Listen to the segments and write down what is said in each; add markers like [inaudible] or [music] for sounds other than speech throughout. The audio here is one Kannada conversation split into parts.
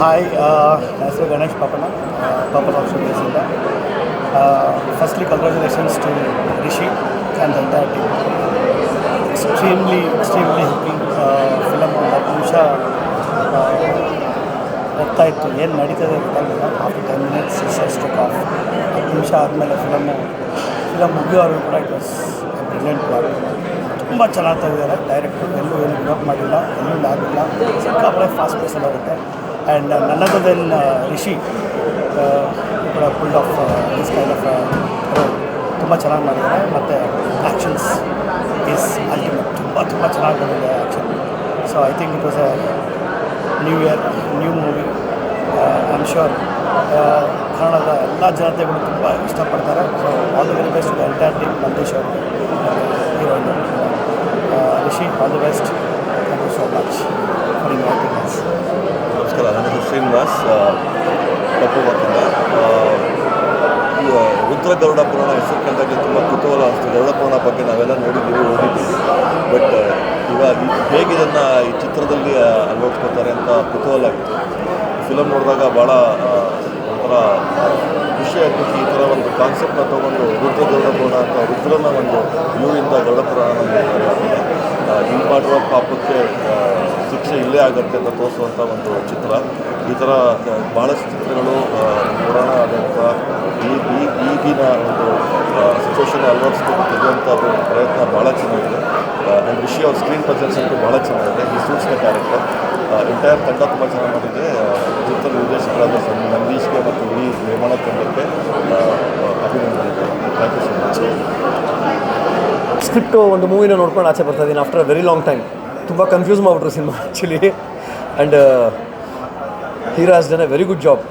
ಹಾಯ್ ಹೆಸರು ಗಣೇಶ್ ಪಾಪನ ಪಾಪನ ಆಪ್ಷನ್ಸಿಂದ firstly congratulations to Rishi and entire team extremely extremely hooking film ಒಂದು ಹತ್ತು ನಿಮಿಷ ಹೋಗ್ತಾ ಇತ್ತು ಏನು ನಡೀತದೆ ಗೊತ್ತಾಗಲಿಲ್ಲ after ten minutes stuck of ಹತ್ತು ನಿಮಿಷ ಆದಮೇಲೆ ಫಿಲಮ್ಮು ಫಿಲಮ್ ಮುಗಿಯೋರು ಕೂಡ ಇಟ್ ವಾಸ್ ಬ್ರಿಲಿಯಂಟ್ ಪ್ರಾಬ್ಲಮ್ ತುಂಬ ಚೆನ್ನಾಗಿ ತೆಗೆದಿದ್ದಾರೆ ಡೈರೆಕ್ಟು ಎಲ್ಲೂ ಏನು ಬ್ಲಾಕ್ ಮಾಡಿಲ್ಲ ಎಲ್ಲೂ ಆಗಿಲ್ಲ. ಸಿಕ್ಕಾಪಡೆ ಫಾಸ್ಟ್ ಪೇಸಲ್ಲಿ ಹೋಗುತ್ತೆ. ಆ್ಯಂಡ್ ನನ್ನದು ದೆನ್ ರಿಷಿ ಕೂಡ full of this kind of ತುಂಬ ಚೆನ್ನಾಗಿ ಮಾಡಿದ್ದಾರೆ. ಮತ್ತು ಆ್ಯಕ್ಷನ್ಸ್ ಈಸ್ ಅಲ್ಟಿಮೇಟ್ ತುಂಬ ತುಂಬ ಚೆನ್ನಾಗಿ ಬಂದಿದೆ action so I think it was a new year new movie I sure ಕನ್ನಡದ ಎಲ್ಲ ಜನತೆಗಳು ತುಂಬ ಇಷ್ಟಪಡ್ತಾರೆ. So all the very best to entire team Nandish ಅವರು heroine Rishi all the best thank you so much ನಮಸ್ಕಾರ ನನ್ನ ಶ್ರೀನಿವಾಸ್ ಕಪ್ಪುಮಕ್ಕಿಂದ ರುದ್ರ ಗರುಡ ಪುರಾಣ ಹೆಸರು ಕಂಡಾಗೆ ತುಂಬ ಕುತೂಹಲ ಅನಿಸ್ತು ಗರುಡ ಪುರಾಣ ಬಗ್ಗೆ ನಾವೆಲ್ಲ ನೋಡಿದ್ದೀವಿ ಓದಿದ್ದೀವಿ ಬಟ್ ಇವಾಗ ಹೇಗೆ ಇದನ್ನು ಈ ಚಿತ್ರದಲ್ಲಿ ಆ, ಅಳವಡಿಸ್ಕೊತಾರೆ ಅಂತ ಕುತೂಹಲ ಆಗಿತ್ತು ಫಿಲಮ್ ನೋಡಿದಾಗ ಭಾಳ ಆ, ಒಂಥರ ಖುಷಿ ಆಗ್ತಿತ್ತು. ಈ ಥರ ಒಂದು ಕಾನ್ಸೆಪ್ಟ್ನ ತೊಗೊಂಡು ರುದ್ರ ಗರುಡ ಪುರಾಣ ಅಂತ ರುದ್ರನ ಒಂದು ವ್ಯೂವಿಂದ ಗರುಡ ಪುರಾಣ ಮಾಡುವ ಪಾಪಕ್ಕೆ ಇಲ್ಲೇ ಆಗುತ್ತೆ ಅಂತ ತೋರಿಸುವಂಥ ಒಂದು ಚಿತ್ರ. ಈ ಥರ ಭಾಳಷ್ಟು ಚಿತ್ರಗಳು ಪುರಾಣ ಆದಂಥ ಈ, ಈ- ಈಗಿನ ಒಂದು ಸಿಚುವೇಶನ್ ಅಳವಡಿಸ್ಕೊಂಡು ತೆಗೆಯುವಂಥ ಒಂದು ಪ್ರಯತ್ನ ಭಾಳ ಚೆನ್ನಾಗಿದೆ. ಆ್ಯಂಡ್ ವಿಷಯ ಅವ್ರ ಸ್ಕ್ರೀನ್ ಪ್ರೆಸೆನ್ಸ್ ಅಂತೂ ಭಾಳ ಚೆನ್ನಾಗಿದೆ. ಈ ಸೂಕ್ಷ್ಮ ಕ್ಯಾರೆಕ್ಟರ್ ಎಂಟೈರ್ ತಂಡ ತುಂಬ ಚೆನ್ನಾಗಿ ಮಾಡಿದೆ. ಚಿತ್ರ ನಿರ್ದೇಶಕರಾದ ನಂದೀಶ್ಗೆ ಮತ್ತು ಇಡೀ ನಿರ್ಮಾಣ ತಂಡಕ್ಕೆ ಅಭಿನಂದನೆಗಳು. Thank you so much script ಒಂದು ಮೂವಿನ ನೋಡ್ಕೊಂಡು ಆಚೆ ಬರ್ತಾ ಇದ್ದೀನಿ ಆಫ್ಟರ್ ವೆರಿ ಲಾಂಗ್ ಟೈಮ್ ತುಂಬ ಕನ್ಫ್ಯೂಸ್ ಮಾಡಿಬಿಟ್ರು cinema actually and hero has done a very good job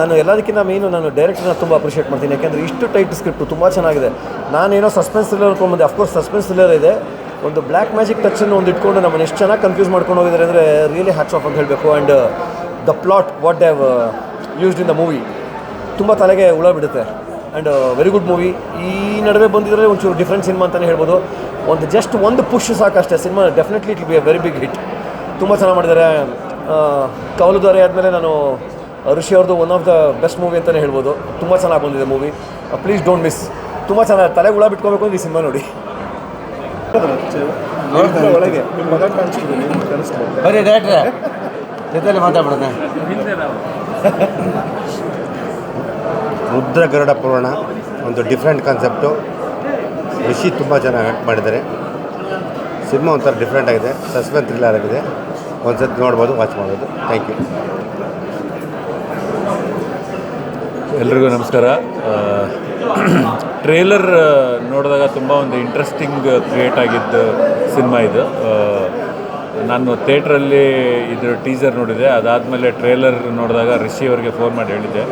ನಾನು ಎಲ್ಲದಕ್ಕಿಂತ ಮೇನು ನಾನು ಡೈರೆಕ್ಟರ್ನ ತುಂಬ ಅಪ್ರಿಷಿಯೇಟ್ ಮಾಡ್ತೀನಿ. ಯಾಕೆಂದರೆ ಇಷ್ಟು ಟೈಟ್ ಸ್ಕ್ರಿಪ್ಟು ತುಂಬ ಚೆನ್ನಾಗಿದೆ. ನಾನೇನೋ ಸಸ್ಪೆನ್ಸ್ ಥ್ರಿಲ್ಲರ್ ಅನ್ಕೊಂಡ್ಬಂದೆ ಅಫ್ಕೋರ್ಸ್ ಸಸ್ಪೆನ್ಸ್ ಥ್ರಿಲ್ಲರ್ ಇದೆ. ಒಂದು ಬ್ಲ್ಯಾಕ್ ಮ್ಯಾಜಿಕ್ ಟಚನ್ನು ಒಂದು ಇಟ್ಕೊಂಡು ನಮ್ಮನ್ನು ಎಷ್ಟು ಚೆನ್ನಾಗಿ ಕನ್ಫ್ಯೂಸ್ ಮಾಡ್ಕೊಂಡು ಹೋಗಿದ್ದಾರೆ ಅಂದರೆ ರಿಯಲಿ ಹ್ಯಾಟ್ಸ್ ಆಫ್ ಅಂತ ಹೇಳಬೇಕು. And the plot what have used in the movie ತುಂಬ ತಲೆಗೆ ಹುಳ ಬಿಡುತ್ತೆ. ಆ್ಯಂಡ್ ವೆರಿ ಗುಡ್ ಮೂವಿ ಈ ನಡುವೆ ಬಂದಿದ್ರೆ ಒಂಚೂರು ಡಿಫ್ರೆಂಟ್ ಸಿನಿಮಾ ಅಂತಲೇ ಹೇಳ್ಬೋದು. ಒಂದು ಜಸ್ಟ್ ಒಂದು push ಸಾಕಷ್ಟೇ. Cinema definitely it be a very big hit ತುಂಬ ಚೆನ್ನಾಗಿ ಮಾಡಿದ್ದಾರೆ. ಕವಲುದಾರೆ ಆದಮೇಲೆ ನಾನು ಋಷಿ ಅವ್ರದ್ದು one of the best movie ಅಂತಲೇ ಹೇಳ್ಬೋದು. ತುಂಬ ಚೆನ್ನಾಗಿ ಬಂದಿದೆ ಮೂವಿ ಪ್ಲೀಸ್ ಡೋಂಟ್ ಮಿಸ್ ತುಂಬ ಚೆನ್ನಾಗಿ ತಲೆಗೆ ಹುಳ ಬಿಟ್ಕೋಬೇಕು ಅಂದರೆ ಈ ಸಿನಿಮಾ ನೋಡಿ. ಒಳಗೆ ಬರೀ ಡೈರೆಕ್ಟ್ರೆ ಜೊತೆಯಲ್ಲಿ ಮಾತಾಡ್ಬಿಡೋಣ. [laughs] ರುದ್ರ ಗರುಡ ಪುರಾಣ ಒಂದು ಡಿಫ್ರೆಂಟ್ ಕಾನ್ಸೆಪ್ಟು ಋಷಿ ತುಂಬ ಚೆನ್ನಾಗಿ ಆ್ಯಕ್ಟ್ ಮಾಡಿದ್ದಾರೆ. ಸಿನಿಮಾ ಒಂಥರ ಡಿಫ್ರೆಂಟ್ ಆಗಿದೆ. ಸಸ್ಪೆನ್ಸ್ ಥ್ರಿಲ್ಲರ್ ಆಗಿದೆ. ಒಂದು ಸತಿ ನೋಡ್ಬೋದು ವಾಚ್ ಮಾಡ್ಬೋದು. ಥ್ಯಾಂಕ್ ಯು ಎಲ್ರಿಗೂ ನಮಸ್ಕಾರ. ಟ್ರೇಲರ್ ನೋಡಿದಾಗ ತುಂಬ ಒಂದು ಇಂಟ್ರೆಸ್ಟಿಂಗ್ ಕ್ರಿಯೇಟ್ ಆಗಿದ್ದ ಸಿನಿಮಾ ಇದು. ನಾನು ಥಿಯೇಟ್ರಲ್ಲಿ ಇದ್ರ ಟೀಸರ್ ನೋಡಿದೆ, ಅದಾದಮೇಲೆ ಟ್ರೇಲರ್ ನೋಡಿದಾಗ ರಿಷಿ ಅವರಿಗೆ ಫೋನ್ ಮಾಡಿ ಹೇಳಿದ್ದೆ.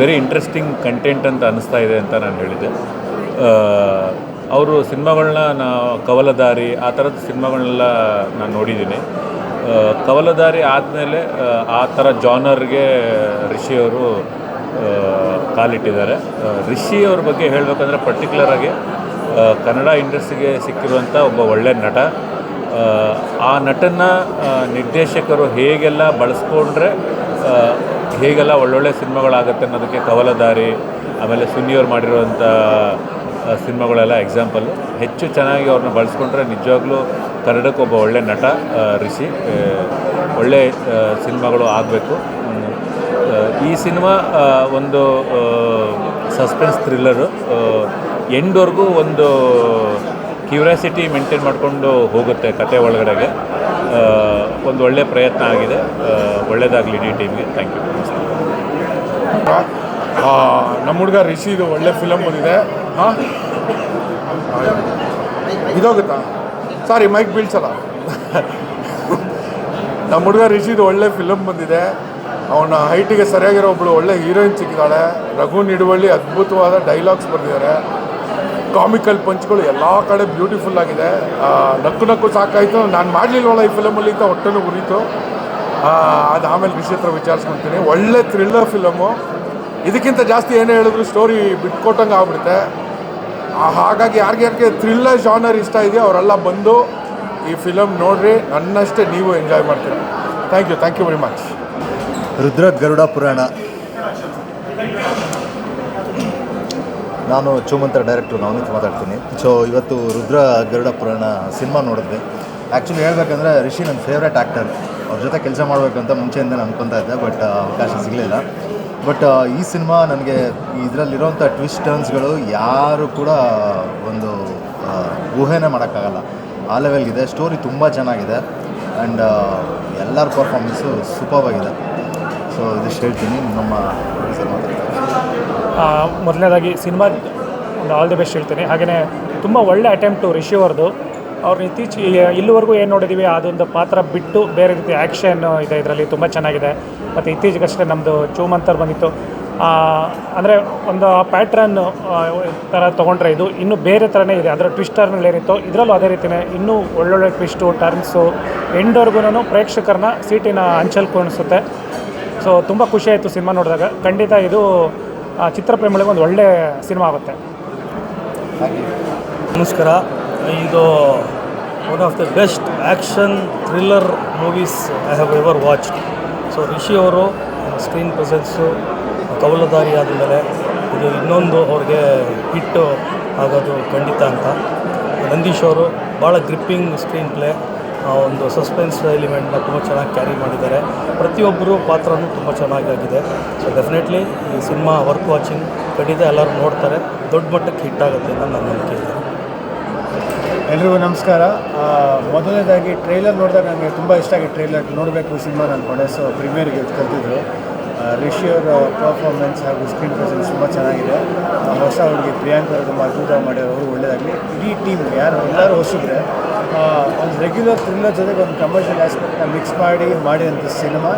ವೆರಿ ಇಂಟ್ರೆಸ್ಟಿಂಗ್ ಕಂಟೆಂಟ್ ಅಂತ ಅನಿಸ್ತಾ ಇದೆ ಅಂತ ನಾನು ಹೇಳಿದ್ದೆ. ಅವರು ಸಿನಿಮಾಗಳನ್ನ ನಾ, ಕವಲದಾರಿ, ಆ ಥರದ ಸಿನಿಮಾಗಳನ್ನೆಲ್ಲ ನಾನು ನೋಡಿದ್ದೀನಿ. ಕವಲದಾರಿ ಆದಮೇಲೆ, ಆ ಥರ ಜಾನರ್ಗೆ ರಿಷಿಯವರು ಕಾಲಿಟ್ಟಿದ್ದಾರೆ. ರಿಷಿಯವ್ರ ಬಗ್ಗೆ ಹೇಳಬೇಕಂದ್ರೆ ಪರ್ಟಿಕ್ಯುಲರಾಗಿ ಕನ್ನಡ ಇಂಡಸ್ಟ್ರಿಗೆ ಸಿಕ್ಕಿರುವಂಥ ಒಬ್ಬ ಒಳ್ಳೆ ನಟ. ಆ, ನಟನ ನಿರ್ದೇಶಕರು ಹೇಗೆಲ್ಲ ಬಳಸ್ಕೊಂಡ್ರೆ ಹೇಗೆಲ್ಲ ಒಳ್ಳೊಳ್ಳೆ ಸಿನಿಮಾಗಳಾಗತ್ತೆ ಅನ್ನೋದಕ್ಕೆ ಕವಲದಾರಿ ಆಮೇಲೆ ಸುನಿಯವ್ರು ಮಾಡಿರುವಂಥ ಸಿನಿಮಾಗಳೆಲ್ಲ ಎಕ್ಸಾಂಪಲ್ಲು ಹೆಚ್ಚು ಚೆನ್ನಾಗಿ ಅವ್ರನ್ನ ಬಳಸ್ಕೊಂಡ್ರೆ ನಿಜವಾಗ್ಲೂ ಕನ್ನಡಕ್ಕೆ ಒಬ್ಬ ಒಳ್ಳೆ ನಟ ರಿಷಿ ಒಳ್ಳೆ ಸಿನಿಮಾಗಳು ಆಗಬೇಕು. ಈ ಸಿನಿಮಾ ಒಂದು ಸಸ್ಪೆನ್ಸ್ ಥ್ರಿಲ್ಲರು ಎಂಡ್ವರೆಗೂ ಒಂದು ಕ್ಯೂರಿಯಾಸಿಟಿ ಮೇಂಟೈನ್ ಮಾಡಿಕೊಂಡು ಹೋಗುತ್ತೆ ಕತೆ ಒಳಗಡೆಗೆ. ಒಂದು ಒಳ್ಳೆಯ ಪ್ರಯತ್ನ ಆಗಿದೆ. ಒಳ್ಳೆಯದಾಗಲಿ ಇಡೀ ಟೀಮ್ಗೆ. ಥ್ಯಾಂಕ್ ಯು ನಮ್ಮ ಹುಡುಗ ರಿಷಿದು ಒಳ್ಳೆ ಫಿಲಮ್ ಬಂದಿದೆ ಹಾಂ? ಇದೋಗುತ್ತಾ? ಸಾರಿ ಮೈಕ್ ಬೀಳ್ಸಲ್ಲ. ನಮ್ಮ ಹುಡುಗ ರಿಷಿದು ಒಳ್ಳೆ ಫಿಲಮ್ ಬಂದಿದೆ ಅವನ ಹೈಟಿಗೆ ಸರಿಯಾಗಿರೋ ಒಬ್ಬಳು ಒಳ್ಳೆ ಹೀರೋಯಿನ್ ಸಿಕ್ಕಿದ್ದಾಳೆ ರಘು ನಿಡುವಳ್ಳಿ ಅದ್ಭುತವಾದ ಡೈಲಾಗ್ಸ್ ಬರೆದಿದ್ದಾರೆ. ಕಾಮಿಕಲ್ ಪಂಚ್ಗಳು ಎಲ್ಲ ಕಡೆ ಬ್ಯೂಟಿಫುಲ್ ಆಗಿದೆ. ನಕ್ಕು ನಕ್ಕು ಸಾಕಾಯಿತು. ನಾನು ಮಾಡಲಿಲ್ವಲ್ಲ ಈ ಫಿಲಮಲ್ಲಿ ಅಂತ ಹೊಟ್ಟೆನೂ ಉರಿತು. ಅದು ಆಮೇಲೆ ವಿಷಯ ಹತ್ರ ವಿಚಾರಿಸ್ಕೊಳ್ತೀನಿ ಒಳ್ಳೆ ಥ್ರಿಲ್ಲರ್ ಫಿಲಮು ಇದಕ್ಕಿಂತ ಜಾಸ್ತಿ ಏನೇ ಹೇಳಿದ್ರು ಸ್ಟೋರಿ ಬಿಟ್ಕೊಟ್ಟಂಗೆ ಆಗ್ಬಿಡುತ್ತೆ. ಹಾಗಾಗಿ ಯಾರಿಗೆ ಯಾರಿಗ್ಯಾರಿಗೆ ಥ್ರಿಲ್ಲರ್ ಜಾನರ್ ಇಷ್ಟ ಇದೆಯೋ ಅವರೆಲ್ಲ ಬಂದು ಈ ಫಿಲಮ್ ನೋಡ್ರಿ. ನನ್ನಷ್ಟೇ ನೀವು ಎಂಜಾಯ್ ಮಾಡ್ತೀರ. Thank you thank you very much Rudra Garuda Purana. ನಾನು ಚೋಮಂತ್ರ ಡೈರೆಕ್ಟ್ರು ನವನೀತ್ ಮಾತಾಡ್ತೀನಿ. ಸೊ ಇವತ್ತು ರುದ್ರ ಗರುಡ ಪುರಾಣ ಸಿನಿಮಾ ನೋಡಿದ್ವಿ. ಆ್ಯಕ್ಚುಲಿ ಹೇಳ್ಬೇಕಂದ್ರೆ ರಿಷಿ ನನ್ನ ಫೇವ್ರೇಟ್ ಆ್ಯಕ್ಟರ್ ಅವ್ರ ಜೊತೆ ಕೆಲಸ ಮಾಡಬೇಕಂತ ಮುಂಚೆಯಿಂದ ಅನ್ಕೊತಾ ಇದ್ದೆ ಬಟ್ ಅವಕಾಶ ಸಿಗಲಿಲ್ಲ. ಬಟ್ ಈ ಸಿನಿಮಾ ನನಗೆ ಇದರಲ್ಲಿರೋಂಥ ಟ್ವಿಸ್ಟ್ ಟರ್ನ್ಸ್ಗಳು ಯಾರು ಕೂಡ ಒಂದು ಊಹೆನೇ ಮಾಡೋಕ್ಕಾಗಲ್ಲ. ಆ ಲೆವೆಲ್ಗಿದೆ ಸ್ಟೋರಿ ತುಂಬ ಚೆನ್ನಾಗಿದೆ. ಆ್ಯಂಡ್ ಎಲ್ಲರ ಪರ್ಫಾರ್ಮೆನ್ಸು ಸೂಪರ್ವಾಗಿದೆ ಸೊ ಇದಿಷ್ಟು ಹೇಳ್ತೀನಿ. ನಮ್ಮ ಪ್ರೊಡ್ಯೂಸರ್ ಮಾತಾಡ್ತಾರೆ ಮೊದಲನೇದಾಗಿ ಸಿನಿಮಾ ಒಂದು ಆಲ್ ದಿ ಬೆಸ್ಟ್ ಹೇಳ್ತೀನಿ. ಹಾಗೆಯೇ ತುಂಬ ಒಳ್ಳೆ ಅಟೆಂಪ್ಟು ರಿಷಿ ಅವ್ರದ್ದು. ಅವ್ರು ಇತ್ತೀಚೆಗೆ ಇಲ್ಲಿವರೆಗೂ ಏನು ನೋಡಿದ್ದೀವಿ ಅದೊಂದು ಪಾತ್ರ ಬಿಟ್ಟು ಬೇರೆ ರೀತಿ ಆ್ಯಕ್ಷನ್ ಇದೆ ಇದರಲ್ಲಿ, ತುಂಬ ಚೆನ್ನಾಗಿದೆ. ಮತ್ತು ಇತ್ತೀಚೆಗಷ್ಟೇ ನಮ್ಮದು ಚೂಮಂತರ್ ಬಂದಿತ್ತು. ಅಂದರೆ ಒಂದು ಆ ಪ್ಯಾಟ್ರನ್ ಥರ ತೊಗೊಂಡ್ರೆ ಇದು ಇನ್ನೂ ಬೇರೆ ಥರನೇ ಇದೆ. ಅದರ ಟ್ವಿಸ್ಟ್ ಟರ್ನಲ್ಲಿ ಏನಿತ್ತು, ಇದರಲ್ಲೂ ಅದೇ ರೀತಿಯೇ ಇನ್ನೂ ಒಳ್ಳೊಳ್ಳೆ ಟ್ವಿಸ್ಟು ಟರ್ನ್ಸು ಎಂಡ್ವರೆಗೂ ಪ್ರೇಕ್ಷಕರನ್ನ ಸೀಟಿನ ಅಂಚಲ್ ಕುಣಿಸುತ್ತೆ ಸೊ ತುಂಬ ಖುಷಿಯಾಯಿತು ಸಿನಿಮಾ ನೋಡಿದಾಗ. ಖಂಡಿತ ಇದು ಚಿತ್ರಪ್ರೇಮಿಗಳಿಗೆ ಒಂದು ಒಳ್ಳೆಯ ಸಿನಿಮಾ ಆಗುತ್ತೆ. ನಮಸ್ಕಾರ. ಇದು one of the best action thriller movies I have ever watched so Rishi ಅವರು ಸ್ಕ್ರೀನ್ ಪ್ರೆಸೆನ್ಸು ಕವಲದಾರಿ ಆದಮೇಲೆ ಇದು ಇನ್ನೊಂದು ಅವ್ರಿಗೆ ಹಿಟ್ಟು ಆಗೋದು ಖಂಡಿತ ಅಂತ. ನಂದೀಶ್ ಅವರು ಭಾಳ ಗ್ರಿಪ್ಪಿಂಗ್ ಸ್ಕ್ರೀನ್ ಪ್ಲೇ ಒಂದು ಸಸ್ಪೆನ್ಸ್ ಎಲಿಮೆಂಟ್ನ ತುಂಬ ಚೆನ್ನಾಗಿ ಕ್ಯಾರಿ ಮಾಡಿದ್ದಾರೆ. ಪ್ರತಿಯೊಬ್ಬರು ಪಾತ್ರನೂ ತುಂಬ ಚೆನ್ನಾಗಾಗಿದೆ. ಸೊ ಡೆಫಿನೆಟ್ಲಿ ಈ ಸಿನಿಮಾ ವರ್ಕ್ ವಾಚಿಂಗ್ ಖಂಡಿತ ಎಲ್ಲರೂ ನೋಡ್ತಾರೆ. ದೊಡ್ಡ ಮಟ್ಟಕ್ಕೆ ಹಿಟ್ ಆಗುತ್ತೆ ಅಂತ ನನ್ನ ನಂಬಿಕೆ ಇದೆ. ಎಲ್ರಿಗೂ ನಮಸ್ಕಾರ. ಆ, ಮೊದಲನೇದಾಗಿ ಟ್ರೈಲರ್ ನೋಡಿದಾಗ ನನಗೆ ತುಂಬ ಇಷ್ಟ ಆಗಿ ಟ್ರೈಲರ್ ನೋಡಬೇಕು ಸಿನಿಮಾ ಅಂದ್ಕೊಂಡೆ ಸೊ ಪ್ರೀಮಿಯರ್ಗೆ ಕರೆದಿದ್ರು ರಿಷಿ ಅವರ ಪರ್ಫಾರ್ಮೆನ್ಸ್ ಹಾಗೂ ಸ್ಕ್ರೀನ್ ಪ್ರೆಸೆನ್ಸ್ ತುಂಬ ಚೆನ್ನಾಗಿದೆ. ಆ, ಹೊಸ ಹುಡುಗಿ ಪ್ರಿಯಾಂಕ ಅವರು ತುಂಬ ಅದ್ಭುತ ಮಾಡಿರೋರು ಒಳ್ಳೆಯದಾಗಲಿ ಇಡೀ ಟೀಮ್ ಯಾರು ಎಲ್ಲರೂ ಹೊಸಬ್ರೆ ಆ, ಒಂದು ರೆಗ್ಯುಲರ್ ಥ್ರಿಲ್ಲರ್ ಜೊತೆಗೆ ಒಂದು ಕಮರ್ಷಿಯಲ್ ಆಸ್ಪೆಕ್ಟ್ನ ಮಿಕ್ಸ್ ಮಾಡಿ ಮಾಡಿದಂಥ ಸಿನಿಮಾ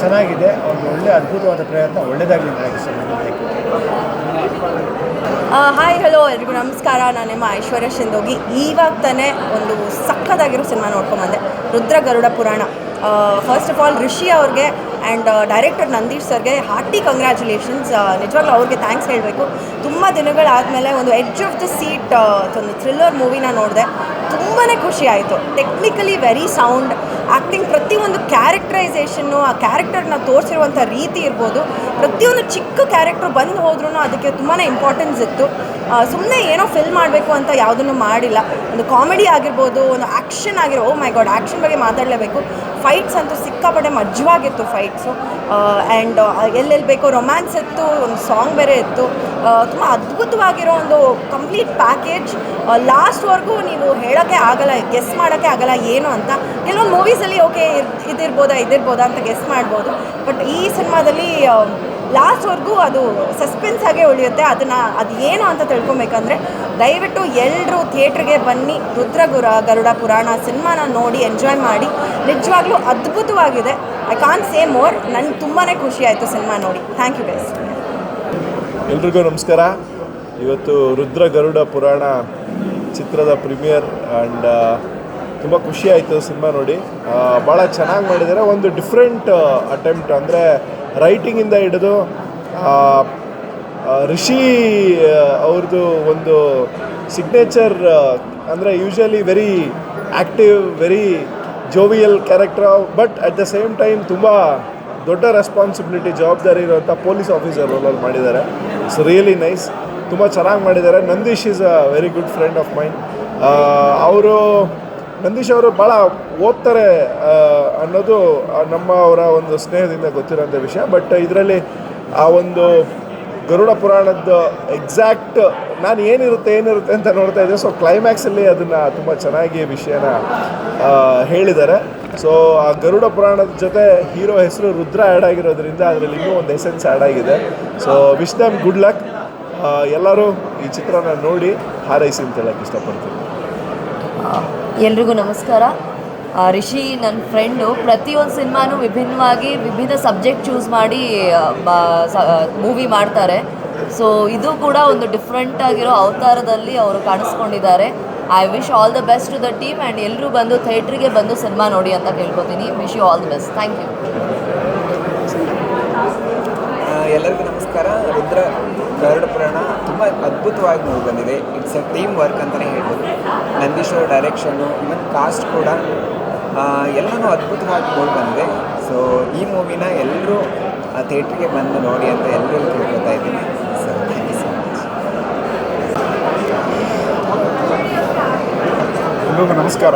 ಚೆನ್ನಾಗಿದೆ. ಒಂದು ಒಳ್ಳೆ ಅದ್ಭುತವಾದ ಪ್ರಯತ್ನ ಒಳ್ಳೆಯದಾಗಲಿ ಹಾಯ್ ಹಲೋ ಎಲ್ರಿಗೂ ನಮಸ್ಕಾರ. ನಾನು ನಿಮ್ಮ ಐಶ್ವರ್ಯ ಶಿಂದೋಗಿ. ಇವಾಗ ತಾನೇ ಒಂದು ಸಕ್ಕತ್ತಾಗಿರೋ ಸಿನಿಮಾ ನೋಡ್ಕೊಂಬಂದೆ Rudra Garuda Purana. First of all Rishi ಅವ್ರಿಗೆ ಆ್ಯಂಡ್ ಡೈರೆಕ್ಟರ್ ನಂದೀಶ್ ಸರ್ಗೆ ಹಾರ್ಟಿ ಕಂಗ್ರ್ಯಾಚುಲೇಷನ್ಸ್ ನಿಜವಾಗ್ಲೂ ಅವ್ರಿಗೆ ಥ್ಯಾಂಕ್ಸ್ ಹೇಳಬೇಕು. ತುಂಬ ದಿನಗಳಾದಮೇಲೆ ಒಂದು ಎಡ್ಜ್ ಆಫ್ ದ ಸೀಟ್ ಒಂದು ಥ್ರಿಲ್ಲರ್ ಮೂವಿನ ನೋಡಿದೆ. ತುಂಬಾ ಖುಷಿ ಆಯಿತು. ಟೆಕ್ನಿಕಲಿ ವೆರಿ ಸೌಂಡ್ ಆ್ಯಕ್ಟಿಂಗ್ ಪ್ರತಿಯೊಂದು ಕ್ಯಾರೆಕ್ಟರೈಸೇಷನ್ನು ಆ ಕ್ಯಾರೆಕ್ಟರ್ನ ತೋರಿಸಿರುವಂಥ ರೀತಿ ಇರ್ಬೋದು. ಪ್ರತಿಯೊಂದು ಚಿಕ್ಕ ಕ್ಯಾರೆಕ್ಟರ್ ಬಂದು ಹೋದ್ರೂ ಅದಕ್ಕೆ ತುಂಬಾ ಇಂಪಾರ್ಟೆನ್ಸ್ ಇತ್ತು. ಸುಮ್ಮನೆ ಏನೋ ಫಿಲ್ ಮಾಡಬೇಕು ಅಂತ ಯಾವುದನ್ನು ಮಾಡಿಲ್ಲ. ಒಂದು ಕಾಮಿಡಿ ಆಗಿರ್ಬೋದು, ಒಂದು ಆ್ಯಕ್ಷನ್ ಆಗಿರೋ ಓ ಮೈ ಗಾಡ್ ಆ್ಯಕ್ಷನ್ ಬಗ್ಗೆ ಮಾತಾಡಲೇಬೇಕು. ಫೈಟ್ಸ್ ಅಂತೂ ಸಿಕ್ಕಾಪಟ್ಟೆ ಮಜ್ವಾಗಿತ್ತು ಫೈಟ್ಸು ಆ್ಯಂಡ್ ಎಲ್ಲೆಲ್ಲಿ ಬೇಕೋ ರೊಮ್ಯಾನ್ಸ್ ಇತ್ತು, ಒಂದು ಸಾಂಗ್ ಬೇರೆ ಇತ್ತು. ತುಂಬ ಅದ್ಭುತವಾಗಿರೋ ಒಂದು ಕಂಪ್ಲೀಟ್ ಪ್ಯಾಕೇಜ್ ಲಾಸ್ಟ್ವರೆಗೂ ನೀವು ಹೇಳೋಕ್ಕೆ ಆಗಲ್ಲ ಗೆಸ್ ಮಾಡೋಕ್ಕೆ ಆಗಲ್ಲ ಏನು ಅಂತ. ಕೆಲವೊಂದು ಮೂವೀಸಲ್ಲಿ ಓಕೆ ಇದಿರ್ಬೋದಾ ಇದಿರ್ಬೋದಾ ಅಂತ ಗೆಸ್ ಮಾಡ್ಬೋದು. ಬಟ್ ಈ ಸಿನಿಮಾದಲ್ಲಿ ಲಾಸ್ಟ್ವರೆಗೂ ಅದು ಸಸ್ಪೆನ್ಸ್ ಆಗೇ ಉಳಿಯುತ್ತೆ. ಅದನ್ನು ಅದು ಏನು ಅಂತ ತಿಳ್ಕೊಬೇಕಂದ್ರೆ, ದಯವಿಟ್ಟು ಎಲ್ಲರೂ ಥಿಯೇಟ್ರಿಗೆ ಬನ್ನಿ ರುದ್ರಗುರ ಗರುಡ ಪುರಾಣ ಸಿನಿಮಾನ ನೋಡಿ, ಎಂಜಾಯ್ ಮಾಡಿ. ನಿಜವಾಗ್ಲೂ ಅದ್ಭುತವಾಗಿದೆ. ಐ ಕಾನ್ ಸೇ ಮೋರ್ ನನಗೆ ತುಂಬಾ ಖುಷಿ ಆಯಿತು ಸಿನಿಮಾ ನೋಡಿ. ಥ್ಯಾಂಕ್ ಯು ಗೈಸ್ ಎಲ್ರಿಗೂ ನಮಸ್ಕಾರ. ಇವತ್ತು ರುದ್ರ ಗರುಡ ಪುರಾಣ ಚಿತ್ರದ ಪ್ರೀಮಿಯರ್ ಆ್ಯಂಡ್ ತುಂಬ ಖುಷಿ ಆಯಿತು ಸಿನಿಮಾ ನೋಡಿ. ಭಾಳ ಚೆನ್ನಾಗಿ ಮಾಡಿದ್ದಾರೆ ಒಂದು ಡಿಫ್ರೆಂಟ್ ಅಟೆಂಪ್ಟ್ ಅಂದರೆ ರೈಟಿಂಗಿಂದ ಹಿಡಿದು ಋಷಿ ಅವ್ರದ್ದು ಒಂದು ಸಿಗ್ನೇಚರ್ ಅಂದರೆ usually very active very jovial character but at the same time ತುಂಬ ದೊಡ್ಡ ರೆಸ್ಪಾನ್ಸಿಬಿಲಿಟಿ ಜವಾಬ್ದಾರಿ ಇರುವಂಥ ಪೊಲೀಸ್ ಆಫೀಸರ್ ರೋಲಲ್ಲಿ ಮಾಡಿದ್ದಾರೆ. ಇಟ್ಸ್ ರಿಯಲಿ ನೈಸ್ ತುಂಬ ಚೆನ್ನಾಗಿ ಮಾಡಿದ್ದಾರೆ. Nandish is a very good friend of mind ಅವರು ನಂದೀಶ್ ಅವರು ಭಾಳ ಓದ್ತಾರೆ ಅನ್ನೋದು ನಮ್ಮ ಅವರ ಒಂದು ಸ್ನೇಹದಿಂದ ಗೊತ್ತಿರೋಂಥ ವಿಷಯ. ಬಟ್ ಇದರಲ್ಲಿ ಆ ಒಂದು ಗರುಡ ಪುರಾಣದ ಎಕ್ಸಾಕ್ಟ್ ನಾನು ಏನಿರುತ್ತೆ ಏನಿರುತ್ತೆ ಅಂತ ನೋಡ್ತಾ ಇದ್ದೆ. ಸೊ ಕ್ಲೈಮ್ಯಾಕ್ಸಲ್ಲಿ ಅದನ್ನು ತುಂಬ ಚೆನ್ನಾಗಿ ವಿಷಯನ ಹೇಳಿದ್ದಾರೆ. ಸೊ ಆ ಗರುಡ ಪುರಾಣದ ಜೊತೆ ಹೀರೋ ಹೆಸರು ರುದ್ರ ಆ್ಯಡ್ ಆಗಿರೋದ್ರಿಂದ ಅದರಲ್ಲಿ ಇನ್ನೂ ಒಂದು ಎಸೆನ್ಸ್ ಆ್ಯಡ್ ಆಗಿದೆ. So wish them good luck ಎಲ್ಲರೂ ಈ ಚಿತ್ರನ ನೋಡಿ ಹಾರೈಸಿ ಅಂತ ಹೇಳಕ್ಕೆ ಇಷ್ಟಪಡ್ತೀನಿ. ಎಲ್ರಿಗೂ ನಮಸ್ಕಾರ. ರಿಷಿ ನನ್ನ ಫ್ರೆಂಡು ಪ್ರತಿಯೊಂದು ಸಿನಿಮಾನು ವಿಭಿನ್ನವಾಗಿ ವಿಭಿನ್ನ ಸಬ್ಜೆಕ್ಟ್ ಚೂಸ್ ಮಾಡಿ ಮೂವಿ ಮಾಡ್ತಾರೆ. ಸೊ ಇದು ಕೂಡ ಒಂದು ಡಿಫ್ರೆಂಟ್ ಆಗಿರೋ ಅವತಾರದಲ್ಲಿ ಅವರು ಕಾಣಿಸ್ಕೊಂಡಿದ್ದಾರೆ. I wish all the best to the team and ಎಲ್ಲರೂ ಬಂದು ಥಿಯೇಟ್ರಿಗೆ ಬಂದು ಸಿನಿಮಾ ನೋಡಿ ಅಂತ ಕೇಳ್ಕೊತೀನಿ. Wish you all the best thank you ಎಲ್ಲರಿಗೂ ನಮಸ್ಕಾರ. ರುದ್ರ ಗರುಡ ಪುರಾಣ ತುಂಬ ಅದ್ಭುತವಾಗಿ ನೋಡಿ ಬಂದಿದೆ. ಇಟ್ಸ್ ಅ ಟೀಮ್ ವರ್ಕ್ ಅಂತಲೇ ಹೇಳ್ಬೋದು. ನಂದೀಶ್ ಅವ್ರ ಡೈರೆಕ್ಷನ್ನು ಇವನ್ ಕಾಸ್ಟ್ ಕೂಡ ಎಲ್ಲನೂ ಅದ್ಭುತವಾಗಿ ನೋಡಿ ಬಂದಿದೆ. ಸೊ ಈ ಮೂವಿನ ಎಲ್ಲರೂ ಆ ಥಿಯೇಟ್ರಿಗೆ ಬಂದು ನೋಡಿ ಅಂತ ಎಲ್ಲರೂ ಕೇಳ್ಕೊತಾ ಇದ್ದೀನಿ. ಥ್ಯಾಂಕ್ ಯು ಸೊ ಮಚ್ ಎಲ್ರಿಗೂ ನಮಸ್ಕಾರ.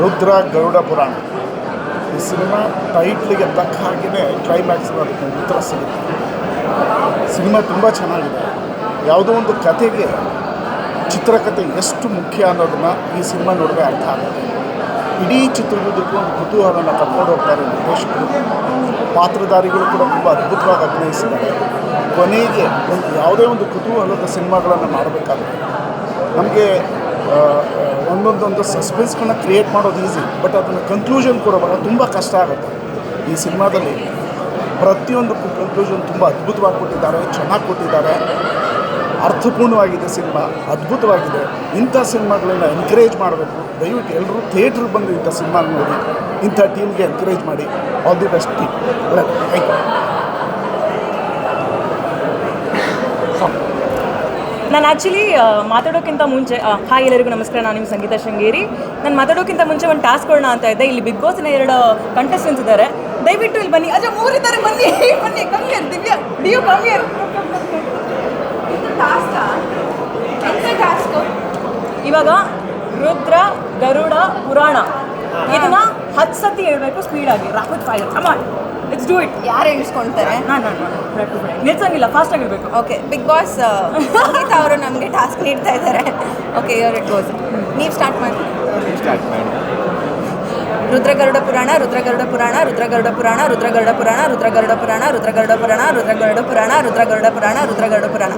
ರುದ್ರ ಗರುಡ ಪುರಾಣ. ಈ ಸಿನಿಮಾ ಟೈಟ್ಲಿಗೆ ತಕ್ಕ ಹಾಗೆಯೇ ಕ್ಲೈಮ್ಯಾಕ್ಸ್ ಅದಕ್ಕೆ ಉತ್ತರ ಸಿಗುತ್ತೆ. ಸಿನಿಮಾ ತುಂಬ ಚೆನ್ನಾಗಿದೆ. ಯಾವುದೋ ಒಂದು ಕಥೆಗೆ ಚಿತ್ರಕಥೆ ಎಷ್ಟು ಮುಖ್ಯ ಅನ್ನೋದನ್ನು ಈ ಸಿನಿಮಾ ನೋಡಿದ್ರೆ ಅರ್ಥ ಆಗುತ್ತೆ. ಇಡೀ ಚಿತ್ರದುದ್ದಕ್ಕೂ ಒಂದು ಕುತೂಹಲನ ಕರ್ಕೊಂಡು ಹೋಗ್ತಾರೆ ನಿರ್ದೇಶಕರು. ಪಾತ್ರಧಾರಿಗಳು ಕೂಡ ತುಂಬ ಅದ್ಭುತವಾಗಿ ಅಭಿನಯಿಸಿದ್ದಾರೆ. ಕೊನೆಗೆ ಒಂದು ಯಾವುದೇ ಒಂದು ಕುತೂಹಲದ ಸಿನಿಮಾಗಳನ್ನು ಮಾಡಬೇಕಾದ್ರೆ ನಮಗೆ ಒಂದೊಂದೊಂದು ಸಸ್ಪೆನ್ಸ್ಗಳನ್ನ ಕ್ರಿಯೇಟ್ ಮಾಡೋದು ಈಸಿ ಬಟ್ ಅದನ್ನು ಕನ್ಕ್ಲೂಷನ್ ಕೊಡೋವಾಗ ತುಂಬ ಕಷ್ಟ ಆಗುತ್ತೆ. ಈ ಸಿನಿಮಾದಲ್ಲಿ ಪ್ರತಿಯೊಂದು ಕನ್ಕ್ಲೂಷನ್ ತುಂಬ ಅದ್ಭುತವಾಗಿ ಕೊಟ್ಟಿದ್ದಾರೆ, ಚೆನ್ನಾಗಿ ಕೊಟ್ಟಿದ್ದಾರೆ. ಅರ್ಥಪೂರ್ಣವಾಗಿದೆ ಸಿನಿಮಾ, ಅದ್ಭುತವಾಗಿದೆ. ಇಂಥ ಸಿನಿಮಾಗಳನ್ನ ಎನ್ಕರೇಜ್ ಮಾಡಬೇಕು. ದಯವಿಟ್ಟು ಎಲ್ಲರೂ ಥಿಯೇಟ್ರಿಗೆ ಬಂದು ಇಂಥ ಸಿನಿಮಾ ನೋಡಿ, ಇಂಥ ಟೀಮ್ಗೆ ಎನ್ಕರೇಜ್ ಮಾಡಿ. All the best team thank ನಾನು ಆ್ಯಕ್ಚುಲಿ ಮಾತಾಡೋಕ್ಕಿಂತ ಮುಂಚೆ ಹಾಯ್ ಎಲ್ಲರಿಗೂ ನಮಸ್ಕಾರ. ನಾನು ನಿಮ್ಮ ಸಂಗೀತ ಶೃಂಗೇರಿ. ನಾನು ಮಾತಾಡೋಕ್ಕಿಂತ ಮುಂಚೆ ಒಂದು ಟಾಸ್ಕ್ ಕೊಡೋಣ ಅಂತ ಇದ್ದೆ. ಇಲ್ಲಿ ಬಿಗ್ ಬಾಸ್ನ ಎರಡು ಕಂಟೆಸ್ಟೆಂಟ್ಸ್ ಇದ್ದಾರೆ. ದಯವಿಟ್ಟು ಇಲ್ಲಿ ಬನ್ನಿ. ಅಜ್ಜ ಮೂರಿದ್ದಾರೆ ಬನ್ನಿ. ಬನ್ನಿ ಕಮ್ಮಿಯರ್ ದಿವ್ಯಾ ಡಿಯೋ ಟಾಸ್ಕು ಇವಾಗ ರುದ್ರ ಗರುಡ ಪುರಾಣ. ಇದನ್ನ ಹತ್ತು ಸತಿ ಹೇಳ್ಬೇಕು ಸ್ಪೀಡಾಗಿ rapid fire come on it's do it ಯಾರು ಎಣಿಸ್ಕೊಳ್ತಾರೆ ನಾನು ನಾನು ನಿಲ್ಸಂಗಿಲ್ಲ ಫಾಸ್ಟ್ ಆಗಿರ್ಬೇಕು ಓಕೆ ಬಿಗ್ ಬಾಸ್ ಸಂಗೀತ ಅವರು ನಮಗೆ ಟಾಸ್ಕ್ ನೀಡ್ತಾ ಇದ್ದಾರೆ. ಓಕೆ ಯುವರ್ ಇಟ್ ಗೋಸ್ ನೀವು ಸ್ಟಾರ್ಟ್ ಮಾಡಿ. ಸ್ಟಾರ್ಟ್ ಮಾಡಿ. ರುದ್ರಗರುಡ ಪುರಾಣ ರುದ್ರಗರುಡ ಪುರಾಣ ರುದ್ರಗರುಡ ಪುರಾಣ ರುದ್ರಗರುಡ ಪುರಾಣ ರುದ್ರಗರುಡ ಪುರಾಣ ರುದ್ರಗರುಡ ಪುರಾಣ ರುದ್ರಗರುಡ ಪುರಾಣ ರುದ್ರಗರುಡ ಪುರಾಣ ರುದ್ರಗರುಡ ಪುರಾಣ.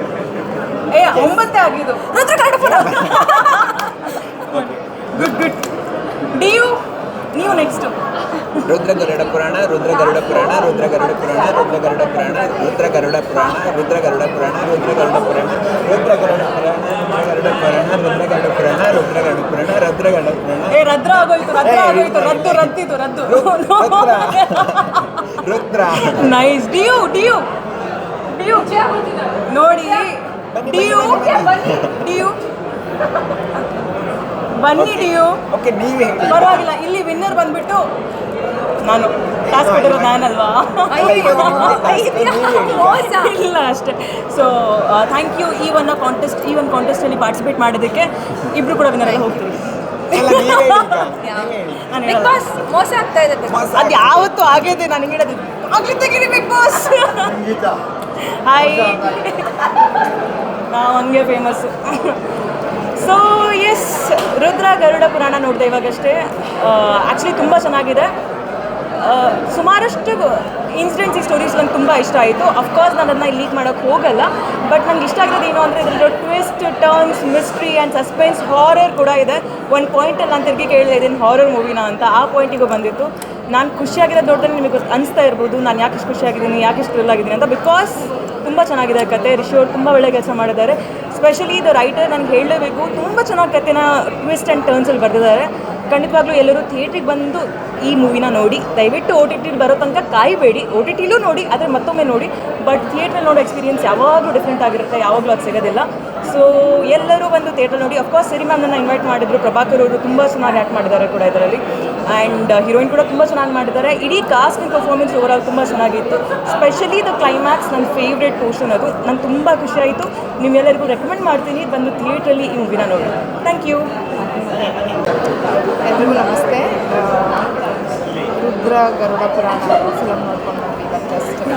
ಏ ಒಂಬತ್ತೇ ಆಗಿದ್ದು. ರುದ್ರಗರುಡ ಪುರಾಣ. [laughs] Good good. ಡಿಯು ನೀವು ನೆಕ್ಸ್ಟ್ ರುದ್ರ ಗರುಡ ಪುರಾಣ ರುದ್ರ ಗರುಡ ಪುರಾಣ ರುದ್ರ ಗರುಡ ಪುರಾಣ ರುದ್ರ ಗರುಡ ಪುರಾಣ ರುದ್ರ ಗರುಡ ಪುರಾಣ ರುದ್ರ ಗರುಡ ಪುರಾಣ ರುದ್ರ ಗರುಡ ಪುರಾಣ ರುದ್ರ ಗರುಡ ಪುರಾಣ ಗರುಡ ಪುರಾಣ ರುದ್ರ ಗರುಡ ಪುರಾಣ ರುದ್ರ ಗರುಡ ಪುರಾಣ ರುದ್ರ ಗರುಡ ಪುರಾಣ ಏ ರದ್ರ ಆಗೋಯ್ತು ರದ್ರ ಆಗೋಯ್ತು ರದ್ದು ರದ್ದಿತ್ತು ರದ್ದು ರುದ್ರ ನೈಸ್ ಡಿಯು ಡಿಯು ಡಿಯು ನೋಡಿ ಡಿಯು ಡಿಯು ಬನ್ನಿ ಡಿಯು ಓಕೆ ನೀವೇ ಪರವಾಗಿಲ್ಲ ಇಲ್ಲಿ ವಿನ್ನರ್ ಬಂದ್ಬಿಟ್ಟು ನಾನು ಟಾಸ್ಕ್ ಕೊಟ್ಟಿರೋ ನಾನಲ್ವಾ? ಇಲ್ಲ ಅಷ್ಟೇ. ಸೊ ಥ್ಯಾಂಕ್ ಯು ಈ ಒನ್ ಕಾಂಟೆಸ್ಟ್ ಈ ಒಂದು ಕಾಂಟೆಸ್ಟಲ್ಲಿ ಪಾರ್ಟಿಸಿಪೇಟ್ ಮಾಡೋದಕ್ಕೆ ಇಬ್ರು ಕೂಡ ವಿನ್ನರ್ ಆಗಿ ಹೋಗ್ತೀವಿ. ಬಿಗ್ ಬಾಸ್ [laughs] ಮೋಸ ಆಗ್ತಾ ಇದೆ ಅದು ಯಾವತ್ತು ಆಗಿದೆ ನಾನು ಹೇಳೋದು. ಆಗ್ಲಿ ಬಿಗ್ ಬಾಸ್ ಹಾಯ್ ನಾವು ಹಂಗೆ famous so yes Rudra Garuda Purana ನೋಡಿದೆ ಇವಾಗಷ್ಟೇ. ಆ್ಯಕ್ಚುಲಿ ತುಂಬ ಚೆನ್ನಾಗಿದೆ. ಸುಮಾರಷ್ಟು ಇನ್ಸಿಡೆಂಟ್ಸ್ ಈ ಸ್ಟೋರೀಸ್ ನಂಗೆ ತುಂಬ ಇಷ್ಟ ಆಯಿತು. ಅಫ್ಕೋರ್ಸ್ ನಾನು ಅದನ್ನ ಲೀಕ್ ಮಾಡೋಕ್ಕೆ ಹೋಗಲ್ಲ ಬಟ್ ನಂಗೆ ಇಷ್ಟ ಆಗಿರೋದು ಏನು ಅಂದರೆ ಇದರಲ್ಲಿ twist turns mystery and suspense horror ಕೂಡ ಇದೆ. ಒಂದು ಪಾಯಿಂಟಲ್ಲಿ ನಾನು ತಿರುಗಿ ಕೇಳಿದೆ ಇದನ್ನು ಹಾರರ್ ಮೂವಿನ ಅಂತ. ಆ ಪಾಯಿಂಟಿಗೂ ಬಂದಿತ್ತು. ನಾನು ಖುಷಿಯಾಗಿರೋ ದೊಡ್ಡದಲ್ಲಿ ನಿಮಗೆ ಅನಿಸ್ತಾ ಇರ್ಬೋದು, ನಾನು ಯಾಕೆ ಇಷ್ಟು ಖುಷಿಯಾಗಿದ್ದೀನಿ, ಯಾಕೆ ಇಷ್ಟು ಆಗಿದ್ದೀನಿ ಅಂತ. ಬಿಕಾಸ್ ತುಂಬ ಚೆನ್ನಾಗಿದೆ ಕತೆ. ರಿಷಿ ಅವ್ರು ತುಂಬ ಒಳ್ಳೆ ಕೆಲಸ ಮಾಡಿದ್ದಾರೆ. ಸ್ಪೆಷಲಿ ಇದು ರೈಟರ್ ನನಗೆ ಹೇಳಲೇಬೇಕು. ತುಂಬ ಚೆನ್ನಾಗಿ ಕತೆನ ಟ್ವಿಸ್ಟ್ ಆ್ಯಂಡ್ ಟರ್ನ್ಸಲ್ಲಿ ಬರೆದಿದ್ದಾರೆ. ಖಂಡಿತವಾಗ್ಲೂ ಎಲ್ಲರೂ ಥಿಯೇಟ್ರಿಗೆ ಬಂದು ಈ ಮೂವಿನ ನೋಡಿ, ದಯವಿಟ್ಟು ಓ ಟಿ ಟಿಲಿ ಬರೋ ತನಕ ಕಾಯಬೇಡಿ. ಓ ಟಿ ಟಿಲೂ ನೋಡಿ, ಆದರೆ ಮತ್ತೊಮ್ಮೆ ನೋಡಿ. ಬಟ್ ಥಿಯೇಟ್ರಲ್ಲಿ ನೋಡೋ ಎಕ್ಸ್ಪೀರಿಯನ್ಸ್ ಯಾವಾಗಲೂ ಡಿಫ್ರೆಂಟ್ ಆಗಿರುತ್ತೆ, ಯಾವಾಗಲೂ ಅದು ಸಿಗೋದಿಲ್ಲ. ಸೊ ಎಲ್ಲರೂ ಬಂದು ಥಿಯೇಟ್ರ್ ನೋಡಿ. ಅಫ್ಕೋರ್ಸ್ ಸಿರಿ ಮ್ಯಾಮ್ನ ಇನ್ವೈಟ್ ಮಾಡಿದ್ರು. ಪ್ರಭಾಕರ್ ಅವರು ತುಂಬ ಚೆನ್ನಾಗಿ ಆ್ಯಕ್ಟ್ ಮಾಡಿದ್ದಾರೆ ಕೂಡ ಇದರಲ್ಲಿ. ಆ್ಯಂಡ್ ಹೀರೋಯಿನ್ ಕೂಡ ತುಂಬ ಚೆನ್ನಾಗಿ ಮಾಡಿದ್ದಾರೆ. ಇಡೀ ಕಾಸ್ಟಿನ ಪರ್ಫಾರ್ಮೆನ್ಸ್ ಓವರಾಲ್ ತುಂಬ ಚೆನ್ನಾಗಿತ್ತು. ಸ್ಪೆಷಲಿ ದ ಕ್ಲೈಮ್ಯಾಕ್ಸ್ ನನ್ನ ಫೇವ್ರೇಟ್ ಪೋರ್ಷನ್ ಅದು. ನಂಗೆ ತುಂಬ ಖುಷಿಯಾಯಿತು ನಿಮ್ಮೆಲ್ಲರಿಗೂ ರೆಕಮೆಂಡ್ ಮಾಡ್ತೀನಿ. ಬಂದು ಥಿಯೇಟ್ರಲ್ಲಿ ಈ ಮೂವಿನ ನೋಡಿ. ಥ್ಯಾಂಕ್ ಯು ಎಲ್ರಿಗೂ ನಮಸ್ತೆ. ರುದ್ರ ಗರುಡ ಪುರಾಣ ಫಿಲಮ್ ನೋಡ್ಕೊಂಡು ಇವತ್ತಷ್ಟೇ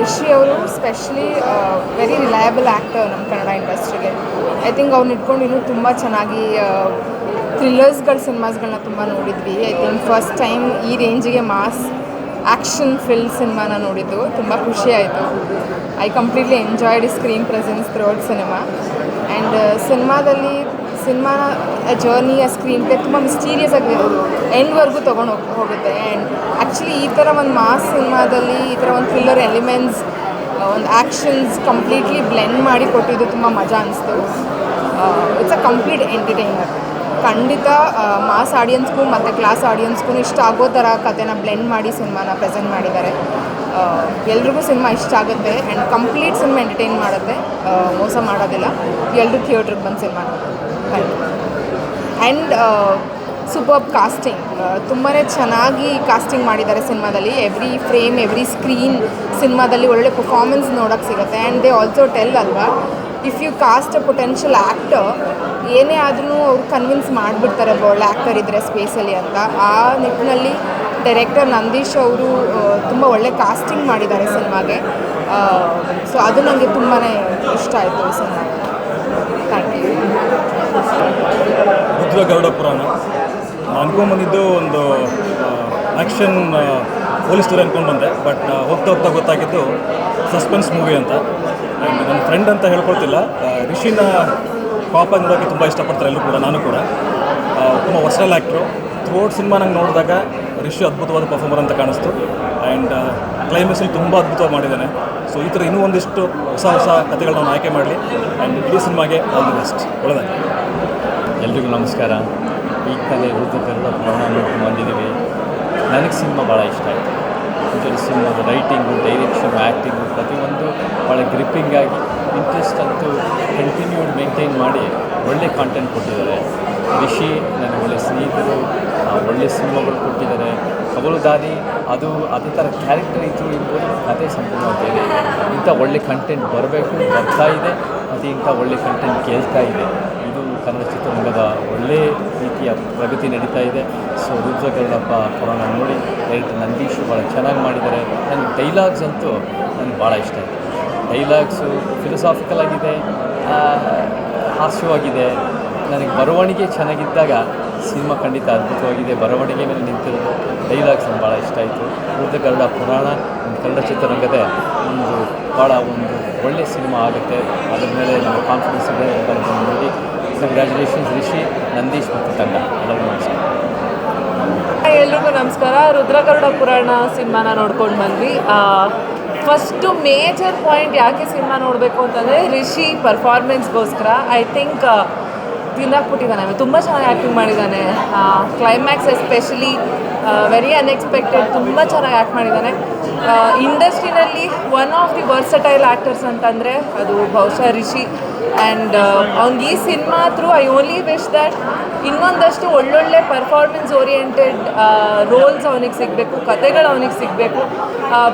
ರಿಷಿ ಅವರು ಸ್ಪೆಷಲಿ ವೆರಿ ರಿಲಯಬಲ್ ಆ್ಯಕ್ಟರ್ ನಮ್ಮ ಕನ್ನಡ ಇಂಡಸ್ಟ್ರಿಗೆ ಐ ಥಿಂಕ್ ಅವ್ರನ್ನ ಇಟ್ಕೊಂಡು ಇನ್ನೂ ತುಂಬ ಚೆನ್ನಾಗಿ ಥ್ರಿಲ್ಲರ್ಸ್ಗಳ ಸಿನಿಮಾಸ್ಗಳನ್ನ ತುಂಬ ನೋಡಿದ್ವಿ. ಐ ಥಿಂಕ್ ಫಸ್ಟ್ ಟೈಮ್ ಈ ರೇಂಜಿಗೆ ಮಾಸ್ ಆ್ಯಕ್ಷನ್ ಫಿಲ್ ಸಿನಿಮಾನ ನೋಡಿದ್ದು. ತುಂಬ ಖುಷಿ ಆಯಿತು. I completely enjoyed screen presence throughout cinema and ಸಿನಿಮಾದಲ್ಲಿ ಸಿನಿಮಾ ಜರ್ನಿ ಆ ಸ್ಕ್ರೀನ್ ಪ್ಲೇ ತುಂಬ ಮಿಸ್ಟೀರಿಯಸ್ ಆಗಿ ಎಂಡ್ವರೆಗೂ ತೊಗೊಂಡು ಹೋಗಿ, ಹೋಗುತ್ತೆ. ಆ್ಯಂಡ್ ಆ್ಯಕ್ಚುಲಿ ಈ ಥರ ಒಂದು ಮಾಸ್ ಸಿನಿಮಾದಲ್ಲಿ ಈ ಥರ ಒಂದು ಥ್ರಿಲ್ಲರ್ ಎಲಿಮೆಂಟ್ಸ್ ಒಂದು ಆ್ಯಕ್ಷನ್ಸ್ ಕಂಪ್ಲೀಟ್ಲಿ ಬ್ಲೆಂಡ್ ಮಾಡಿ ಕೊಟ್ಟಿದ್ದು ತುಂಬ ಮಜಾ ಅನಿಸ್ತು. ಇಟ್ಸ್ ಅ ಕಂಪ್ಲೀಟ್ ಎಂಟರ್ಟೈನರ್ ಖಂಡಿತ ಮಾಸ್ ಆಡಿಯನ್ಸ್ಗೂ ಮತ್ತು ಕ್ಲಾಸ್ ಆಡಿಯನ್ಸ್ಗೂ ಇಷ್ಟ ಆಗೋ ಥರ ಕಥೆನ ಬ್ಲೆಂಡ್ ಮಾಡಿ ಸಿನಿಮಾನ ಪ್ರೆಸೆಂಟ್ ಮಾಡಿದ್ದಾರೆ. ಎಲ್ರಿಗೂ ಸಿನಿಮಾ ಇಷ್ಟ ಆಗುತ್ತೆ. ಆ್ಯಂಡ್ ಕಂಪ್ಲೀಟ್ ಸಿನಿಮಾ ಎಂಟರ್ಟೈನ್ ಮಾಡುತ್ತೆ. ಮೋಸ ಮಾಡೋದಿಲ್ಲ. ಎಲ್ಲರೂ ಥಿಯೇಟ್ರಿಗೆ ಬಂದು ಸಿನಿಮಾ ನೋಡಿ ಆ್ಯಂಡ್ ಸೂಪರ್ ಕಾಸ್ಟಿಂಗ್ ತುಂಬಾ ಚೆನ್ನಾಗಿ ಕಾಸ್ಟಿಂಗ್ ಮಾಡಿದ್ದಾರೆ ಸಿನಿಮಾದಲ್ಲಿ. ಎವ್ರಿ ಫ್ರೇಮ್ ಎವ್ರಿ ಸ್ಕ್ರೀನ್ ಸಿನಿಮಾದಲ್ಲಿ ಒಳ್ಳೆ ಪರ್ಫಾರ್ಮೆನ್ಸ್ ನೋಡೋಕ್ಕೆ ಸಿಗುತ್ತೆ. ಆ್ಯಂಡ್ ದೇ ಆಲ್ಸೋ ಟೆಲ್ ಅಲ್ವಾ if you cast a potential actor ಏನೇ ಆದ್ರೂ ಅವ್ರು ಕನ್ವಿನ್ಸ್ ಮಾಡಿಬಿಡ್ತಾರೆ ಒಳ್ಳೆ ಆ್ಯಕ್ಟರ್ ಇದ್ದರೆ ಸ್ಪೇಸಲ್ಲಿ ಅಂತ. ಆ ನಿಟ್ಟಿನಲ್ಲಿ ಡೈರೆಕ್ಟರ್ ನಂದೀಶ್ ಅವರು ತುಂಬ ಒಳ್ಳೆ ಕಾಸ್ಟಿಂಗ್ ಮಾಡಿದ್ದಾರೆ ಸಿನಿಮಾಗೆ. ಸೊ ಅದು ನನಗೆ ತುಂಬಾ ಇಷ್ಟ ಆಯಿತು cinema thank you Rudra Garuda Purana ಅನ್ಕೊಂಬಂದಿದ್ದು ಒಂದು ಆ್ಯಕ್ಷನ್ ಪೊಲೀಸ್ ಸ್ಟೋರಿ ಅಂದ್ಕೊಂಡು ಬಂದೆ. ಬಟ್ ಹೋಗ್ತಾ ಹೋಗ್ತಾ ಗೊತ್ತಾಗಿದ್ದು ಸಸ್ಪೆನ್ಸ್ ಮೂವಿ ಅಂತ. ಆ್ಯಂಡ್ ನನ್ನ ಫ್ರೆಂಡ್ ಅಂತ ಹೇಳ್ಕೊಳ್ತಿಲ್ಲ. ರಿಷಿನ ಪಾಪ ನೋಡೋಕ್ಕೆ ತುಂಬ ಇಷ್ಟಪಡ್ತಾರೆ ಎಲ್ಲರೂ ಕೂಡ, ನಾನು ಕೂಡ. ತುಂಬ ವರ್ಸಲ್ ಆ್ಯಕ್ಟ್ರು ಥ್ರೋಟ್ ಸಿನಿಮಾ ನಂಗೆ ನೋಡಿದಾಗ ರಿಷಿ ಅದ್ಭುತವಾದ ಪರ್ಫಾರ್ಮರ್ ಅಂತ ಕಾಣಿಸ್ತು. ಆ್ಯಂಡ್ ಕ್ಲೈಮ್ಯಾಕ್ಸಲ್ಲಿ ತುಂಬ ಅದ್ಭುತವಾಗಿ ಮಾಡಿದ್ದಾನೆ. ಸೊ ಈ ಥರ ಇನ್ನೂ ಒಂದಿಷ್ಟು ಹೊಸ ಹೊಸ ಕಥೆಗಳನ್ನ ನಾವು ಆಯ್ಕೆ ಮಾಡಲಿ. ಆ್ಯಂಡ್ ಇಡೀ ಸಿನಿಮಾಗೆ ಆಲ್ ದಿ ಬೆಸ್ಟ್ ಒಳ್ಳೆದಾಗಿ ಎಲ್ರಿಗೂ ನಮಸ್ಕಾರ. ಈ ಕಲೆ ಉಳಿದ ನೋಡ್ಕೊಂಡು ಬಂದಿದ್ದೀವಿ. ನನಗೆ ಸಿನಿಮಾ ಭಾಳ ಇಷ್ಟ ಆಯಿತು. ಇದರಲ್ಲಿ ಸಿನಿಮಾದ ರೈಟಿಂಗು ಡೈರೆಕ್ಷನ್ ಆ್ಯಕ್ಟಿಂಗು ಪ್ರತಿಯೊಂದು ಭಾಳ ಗ್ರಿಪ್ಪಿಂಗ್ ಆಗಿ ಇಂಟ್ರೆಸ್ಟ್ ಅಂತೂ ಕಂಟಿನ್ಯೂಡ್ ಮೇಂಟೈನ್ ಮಾಡಿ ಒಳ್ಳೆ ಕಾಂಟೆಂಟ್ ಕೊಟ್ಟಿದ್ದಾರೆ. ರಿಷಿ ನನಗೆ ಒಳ್ಳೆ ಸ್ನೇಹಿತರು ಒಳ್ಳೆ ಸಿನಿಮಾಗಳು ಕೊಟ್ಟಿದ್ದಾರೆ. ಕಬಲುದಾನಿ ಅದು, ಅದೇ ಥರ ಕ್ಯಾರೆಕ್ಟರ್ ಇತ್ತು ಎಂಬುದು ಕತೆ ಸಂಪೂರ್ಣ ಬೇರೆ ಇಂಥ ಒಳ್ಳೆ ಕಂಟೆಂಟ್ ಬರಬೇಕು, ಬರ್ತಾ ಇದೆ, ಮತ್ತು ಇಂಥ ಒಳ್ಳೆ ಕಂಟೆಂಟ್ ಕೇಳ್ತಾ ಇದೆ. ಇದು ಕನ್ನಡ ಚಿತ್ರರಂಗದ ಒಳ್ಳೆ ರೀತಿಯ ಪ್ರಗತಿ ನಡೀತಾ ಇದೆ. ಸೊ ರುದ್ರ ಕೊರೋನಾ ನೋಡಿ ಡೈರೆಕ್ಟರ್ ನಂದೀಶ್ ಭಾಳ ಚೆನ್ನಾಗಿ ಮಾಡಿದ್ದಾರೆ. ನನಗೆ ಡೈಲಾಗ್ಸ್ ಅಂತೂ ನನಗೆ ಭಾಳ ಇಷ್ಟ ಆಯಿತು. ಡೈಲಾಗ್ಸು ಫಿಲಸಾಫಿಕಲ್ ಆಗಿದೆ ಹಾಸ್ಯವಾಗಿದೆ. ನನಗೆ ಬರವಣಿಗೆ ಚೆನ್ನಾಗಿದ್ದಾಗ ಸಿನಿಮಾ ಖಂಡಿತ ಅದ್ಭುತವಾಗಿದೆ. ಬರವಣಿಗೆ ಮೇಲೆ ನಿಂತಿರೋದು ಡೈಲಾಗ್ಸ್ ಭಾಳ ಇಷ್ಟ ಆಯಿತು. ಉಳಿದ ಕನ್ನಡ ಪುರಾಣ, ಕನ್ನಡ ಚಿತ್ರರಂಗದ ಒಂದು ಭಾಳ ಒಂದು ಒಳ್ಳೆಯ ಸಿನಿಮಾ ಆಗುತ್ತೆ. ಅದರ ಮೇಲೆ ನಮ್ಮ ಕಾನ್ಫಿಡೆನ್ಸ್ ಇದೆ. ನೋಡಿ. ಕಂಗ್ರ್ಯಾಚುಲೇಷನ್ಸ್ ರಿಷಿ ನಂದೀಶ್ ಮತ್ತು ತಂಡ. ಎಲ್ಲರಿಗೂ ನಮಸ್ಕಾರ. ಎಲ್ರಿಗೂ ನಮಸ್ಕಾರ. ರುದ್ರಗರುಡ ಪುರಾಣ ಸಿನಿಮಾನ ನೋಡ್ಕೊಂಡು ಬಂದ್ವಿ. ಫಸ್ಟು ಮೇಜರ್ ಪಾಯಿಂಟ್ ಯಾಕೆ ಸಿನಿಮಾ ನೋಡಬೇಕು ಅಂತಂದರೆ ರಿಷಿ ಪರ್ಫಾರ್ಮೆನ್ಸ್ಗೋಸ್ಕರ ಐ ಥಿಂಕ್ ತಿನ್ನಾಕ್ಬಿಟ್ಟಿದ್ದಾನೆ ತುಂಬ ಚೆನ್ನಾಗಿ ಆ್ಯಕ್ಟಿಂಗ್ ಮಾಡಿದ್ದಾನೆ. ಕ್ಲೈಮ್ಯಾಕ್ಸ್ ಎಸ್ಪೆಷಲಿ ವೆರಿ ಅನ್ಎಕ್ಸ್ಪೆಕ್ಟೆಡ್ ತುಂಬ ಚೆನ್ನಾಗಿ ಆ್ಯಕ್ಟ್ ಮಾಡಿದ್ದಾನೆ. ಇಂಡಸ್ಟ್ರಿನಲ್ಲಿ one of the versatile actors ಅಂತಂದರೆ ಅದು ಬಹುಶಃ ರಿಷಿ. ಆ್ಯಂಡ್ ಅವ್ನಿಗೆ ಈ cinema through I only wish that ಇನ್ನೊಂದಷ್ಟು ಒಳ್ಳೊಳ್ಳೆ ಪರ್ಫಾರ್ಮೆನ್ಸ್ ಓರಿಯೆಂಟೆಡ್ ರೋಲ್ಸ್ ಅವನಿಗೆ ಸಿಗಬೇಕು ಕತೆಗಳು ಅವನಿಗೆ ಸಿಗಬೇಕು.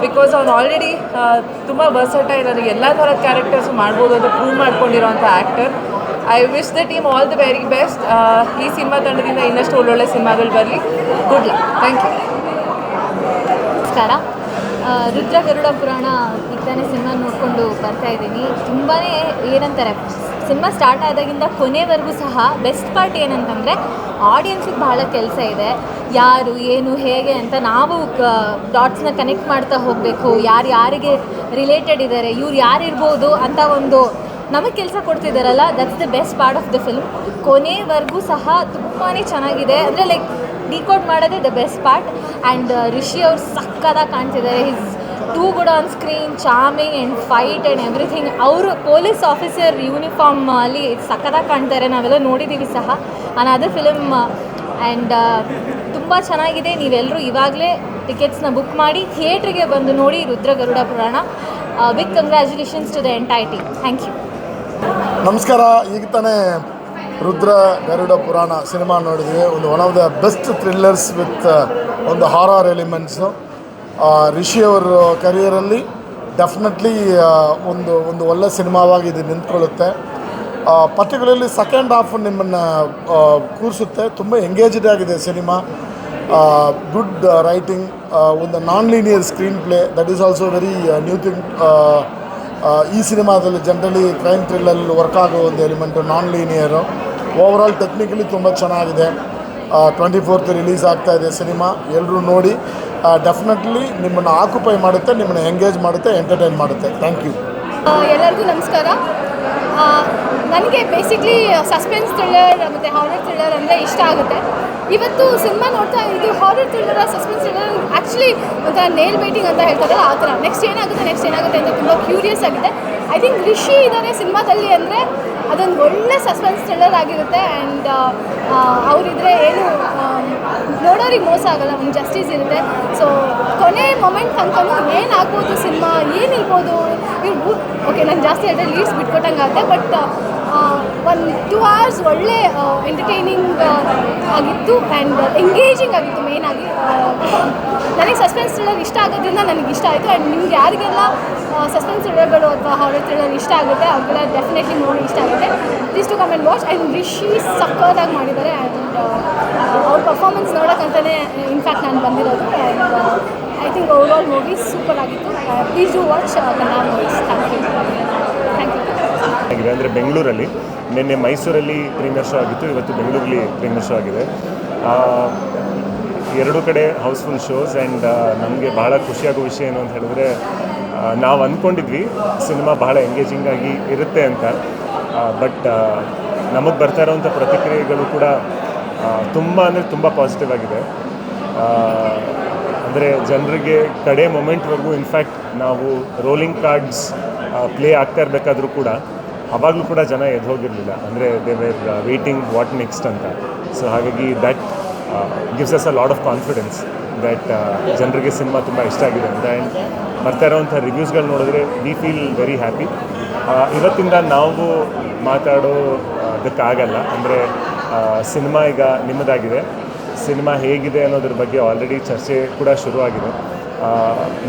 ಬಿಕಾಸ್ ಅವ್ನು ಆಲ್ರೆಡಿ ತುಂಬ ವರ್ಸಟೈಲ್ ನನಗೆ ಎಲ್ಲ ಥರದ ಕ್ಯಾರೆಕ್ಟರ್ಸ್ ಮಾಡ್ಬೋದು ಅಂತ prove ಮಾಡ್ಕೊಂಡಿರೋಂಥ actor I wish the team all the very best ಈ ಸಿನಿಮಾ ತಂಡದಿಂದ ಇನ್ನಷ್ಟು ಒಳ್ಳೊಳ್ಳೆ ಸಿನಿಮಾಗಳು ಬರಲಿ. ಗುಡ್ ಲಕ್ ಥ್ಯಾಂಕ್ ಯು ನಮಸ್ಕಾರ. ರುದ್ರ ಗರುಡ ಪುರಾಣ ಈಗ ಸಿನಿಮಾ ನೋಡಿಕೊಂಡು ಬರ್ತಾ ಇದ್ದೀನಿ. ತುಂಬಾ ಏನಂತಾರೆ, ಸಿನಿಮಾ ಸ್ಟಾರ್ಟ್ ಆದಾಗಿಂದ ಕೊನೆವರೆಗೂ ಸಹ ಬೆಸ್ಟ್ ಪಾರ್ಟ್ ಏನಂತಂದರೆ ಆಡಿಯನ್ಸಿಗೆ ಭಾಳ ಕೆಲಸ ಇದೆ. ಯಾರು, ಏನು, ಹೇಗೆ ಅಂತ ನಾವು ಡಾಟ್ಸ್ನ ಕನೆಕ್ಟ್ ಮಾಡ್ತಾ ಹೋಗಬೇಕು. ಯಾರು ಯಾರಿಗೆ ರಿಲೇಟೆಡ್ ಇದ್ದಾರೆ ಇವ್ರು ಯಾರಿರ್ಬೋದು ಅಂತ ಒಂದು ನಮಗೆ ಕೆಲಸ ಕೊಡ್ತಿದ್ದಾರಲ್ಲ that's the best part of the film ಕೊನೆವರೆಗೂ ಸಹ ತುಂಬಾ ಚೆನ್ನಾಗಿದೆ. ಅಂದರೆ ಲೈಕ್ ಡಿಕೋಡ್ ಮಾಡೋದೇ the best part and Rishi ಅವ್ರು ಸಕ್ಕದಾಗಿ ಕಾಣ್ತಿದ್ದಾರೆ his too good on screen charming and fight and everything ಅವರು ಪೊಲೀಸ್ ಆಫೀಸರ್ ಯೂನಿಫಾರ್ಮ್ ಅಲ್ಲಿ ಸಕ್ಕದಾಗಿ ಕಾಣ್ತಾರೆ. ನಾವೆಲ್ಲ ನೋಡಿದ್ದೀವಿ ಸಹ. ನಾನು ಅದೇ ಫಿಲಮ್ ಆ್ಯಂಡ್ ತುಂಬ ಚೆನ್ನಾಗಿದೆ. ನೀವೆಲ್ಲರೂ ಇವಾಗಲೇ ಟಿಕೆಟ್ಸ್ನ ಬುಕ್ ಮಾಡಿ ಥಿಯೇಟ್ರಿಗೆ ಬಂದು ನೋಡಿ Rudra Garuda Purana big congratulations to the entity thank you ನಮಸ್ಕಾರ, ಈಗ ತಾನೇ ರುದ್ರ ಗರುಡ ಪುರಾಣ ಸಿನಿಮಾ ನೋಡಿದ್ವಿ. ಒಂದು one of the best thrillers with ಒಂದು ಹಾರರ್ ಎಲಿಮೆಂಟ್ಸು ರಿಷಿ ಅವರ ಕರಿಯರಲ್ಲಿ ಡೆಫಿನೆಟ್ಲಿ ಒಂದು ಒಂದು ಒಳ್ಳೆ ಸಿನಿಮಾವಾಗಿ ಇದು ನಿಂತ್ಕೊಳ್ಳುತ್ತೆ. ಪರ್ಟಿಕ್ಯುಲರ್ಲಿ ಸೆಕೆಂಡ್ ಹಾಫ್ ನಿಮ್ಮನ್ನು ಕೂರಿಸುತ್ತೆ. ತುಂಬ ಎಂಗೇಜ್ಡ್ ಆಗಿದೆ ಸಿನಿಮಾ. ಗುಡ್ ರೈಟಿಂಗ್ ಒಂದು non linear screenplay that is also very new thing ಈ ಸಿನಿಮಾದಲ್ಲಿ ಜನರಲಿ ಕ್ರೈಮ್ ಥ್ರಿಲ್ಲಲ್ಲಿ ವರ್ಕ್ ಆಗೋ ಒಂದು element non linear overall technically ತುಂಬ ಚೆನ್ನಾಗಿದೆ. ಟ್ವೆಂಟಿ ಫೋರ್ತ್ ರಿಲೀಸ್ ಆಗ್ತಾ ಇದೆ ಸಿನಿಮಾ. ಎಲ್ಲರೂ ನೋಡಿ ಡೆಫಿನೆಟ್ಲಿ ನಿಮ್ಮನ್ನು ಆಕ್ಯುಪೈ ಮಾಡುತ್ತೆ, ನಿಮ್ಮನ್ನು ಎಂಗೇಜ್ ಮಾಡುತ್ತೆ ಎಂಟರ್ಟೈನ್ ಮಾಡುತ್ತೆ. ಥ್ಯಾಂಕ್ ಯು ಎಲ್ಲರಿಗೂ ನಮಸ್ಕಾರ. ನನಗೆ ಬೇಸಿಕ್ಲಿ ಸಸ್ಪೆನ್ಸ್ ಥ್ರಿಲ್ಲರ್ ಮತ್ತು ಹಾರರ್ ಥ್ರಿಲ್ಲರ್ ಅಂದರೆ ಇಷ್ಟ ಆಗುತ್ತೆ. ಇವತ್ತು ಸಿನಿಮಾ ನೋಡ್ತಾ ಇದು horror thriller suspense thriller actually ಒಂಥರ ನೇಲ್ ಬೈಟಿಂಗ್ ಅಂತ ಹೇಳ್ತಾರಲ್ಲ ಆ ಥರ. ನೆಕ್ಸ್ಟ್ ಏನಾಗುತ್ತೆ ನೆಕ್ಸ್ಟ್ ಏನಾಗುತ್ತೆ ಅಂತ ತುಂಬ ಕ್ಯೂರಿಯಸ್ ಆಗಿದೆ. ಐ ಥಿಂಕ್ ರಿಷಿ ಇದ್ದಾರೆ ಸಿನಿಮಾದಲ್ಲಿ ಅಂದರೆ ಅದೊಂದು ಒಳ್ಳೆ ಸಸ್ಪೆನ್ಸ್ ಥ್ರಿಲ್ಲರ್ ಆಗಿರುತ್ತೆ ಆ್ಯಂಡ್ ಅವರಿದ್ರೆ ಏನು ನೋಡೋರಿಗೆ ಮೋಸ ಆಗಲ್ಲ, ಒಂದು ಜಸ್ಟಿಸ್ ಇರುತ್ತೆ. ಸೊ ಕೊನೆ ಮೊಮೆಂಟ್ ತನಕನೂ ಏನಾಗ್ಬೋದು ಸಿನಿಮಾ ಏನಿರ್ಬೋದು ಇವ್ರು ಓಕೆ ನಾನು ಜಾಸ್ತಿ ಹೇಳಿದ್ರೆ ಲೀಡ್ಸ್ ಬಿಟ್ಕೊಟ್ಟಂಗೆ ಆಗುತ್ತೆ ಬಟ್ ಒಂದು ಟೂ ಅವರ್ಸ್ ಒಳ್ಳೆ ಎಂಟರ್ಟೈನಿಂಗ್ ಆಗಿತ್ತು ಆ್ಯಂಡ್ ಎಂಗೇಜಿಂಗ್ ಆಗಿತ್ತು ಮೇಯ್ನಾಗಿ ನನಗೆ ಸಸ್ಪೆನ್ಸ್ ಥ್ರಿಲ್ಲರ್ ಇಷ್ಟ ಆಗೋದ್ರಿಂದ ನನಗೆ ಇಷ್ಟ ಆಯಿತು ಆ್ಯಂಡ್ ನಿಮ್ಗೆ ಯಾರಿಗೆಲ್ಲ ಸಸ್ಪೆನ್ಸ್ ಥ್ರಿಲ್ಲರ್ಗಳು ಅಥವಾ ಹಾರರ್ ಥ್ರಿಲ್ಲರ್ ಇಷ್ಟ ಆಗುತ್ತೆ ಅವ್ರಿಗೆಲ್ಲ ಡೆಫಿನೆಟ್ಲಿ ನೋಡಿ ಇಷ್ಟ ಆಗುತ್ತೆ. Please to come and watch and Rishi ಸಕ್ಕತ್ತಾಗಿ ಮಾಡಿದ್ದಾರೆ ಆ್ಯಂಡ್ ಅವ್ರ ಪರ್ಫಾರ್ಮೆನ್ಸ್ ನೋಡೋಕ್ಕಂತಲೇ ಇನ್ಫ್ಯಾಕ್ಟ್ ನಾನು ಬಂದಿರೋದು. And I think over all movie super ಆಗಿತ್ತು. Please do watch Kannada movies thank you thank you ಆಗಿದೆ. ಅಂದರೆ ಬೆಂಗಳೂರಲ್ಲಿ ನಿನ್ನೆ ಮೈಸೂರಲ್ಲಿ ಪ್ರೀಮಿಯರ್ ಶೋ ಆಗಿತ್ತು, ಇವತ್ತು ಬೆಂಗಳೂರಲ್ಲಿ ಪ್ರೀಮಿಯರ್ ಶೋ ಆಗಿದೆ. ಎರಡೂ ಕಡೆ ಹೌಸ್ಫುಲ್ ಶೋಸ್ ಆ್ಯಂಡ್ ನಮಗೆ ಭಾಳ ಖುಷಿಯಾಗೋ ವಿಷಯ ಏನು ಅಂತ ಹೇಳಿದ್ರೆ ನಾವು ಅಂದ್ಕೊಂಡಿದ್ವಿ ಸಿನಿಮಾ ಬಹಳ ಎಂಗೇಜಿಂಗ್ ಆಗಿ ಇರುತ್ತೆ ಅಂತ. ಬಟ್ ನಮಗೆ ಬರ್ತಾ ಇರೋವಂಥ ಪ್ರತಿಕ್ರಿಯೆಗಳು ಕೂಡ ತುಂಬ ಅಂದರೆ ತುಂಬ ಪಾಸಿಟಿವ್ ಆಗಿದೆ. ಅಂದರೆ ಜನರಿಗೆ ಕಡೆ ಮೊಮೆಂಟ್ವರೆಗೂ ಇನ್ಫ್ಯಾಕ್ಟ್ ನಾವು ರೋಲಿಂಗ್ ಕಾರ್ಡ್ಸ್ ಪ್ಲೇ ಆಗ್ತಾ ಇರಬೇಕಾದ್ರೂ ಕೂಡ ಅವಾಗಲೂ ಕೂಡ ಜನ ಎದ್ದು ಹೋಗಿರಲಿಲ್ಲ. ಅಂದರೆ they were waiting what next ಅಂತ. ಸೊ ಹಾಗಾಗಿ that gives us a lot of confidence that ಜನರಿಗೆ ಸಿನಿಮಾ ತುಂಬ ಇಷ್ಟ ಆಗಿದೆ ಅಂತ. ಆ್ಯಂಡ್ ಬರ್ತಾ ಇರೋವಂಥ ರಿವ್ಯೂಸ್ಗಳು ನೋಡಿದ್ರೆ ವಿ ಫೀಲ್ ವೆರಿ ಹ್ಯಾಪಿ ಇವತ್ತಿಂದ ನಾವು ಮಾತಾಡೋ ಅದಕ್ಕಾಗಲ್ಲ ಅಂದರೆ ಸಿನಿಮಾ ಈಗ ನಿಮ್ಮದಾಗಿದೆ. ಸಿನಿಮಾ ಹೇಗಿದೆ ಅನ್ನೋದ್ರ ಬಗ್ಗೆ ಆಲ್ರೆಡಿ ಚರ್ಚೆ ಕೂಡ ಶುರುವಾಗಿದೆ.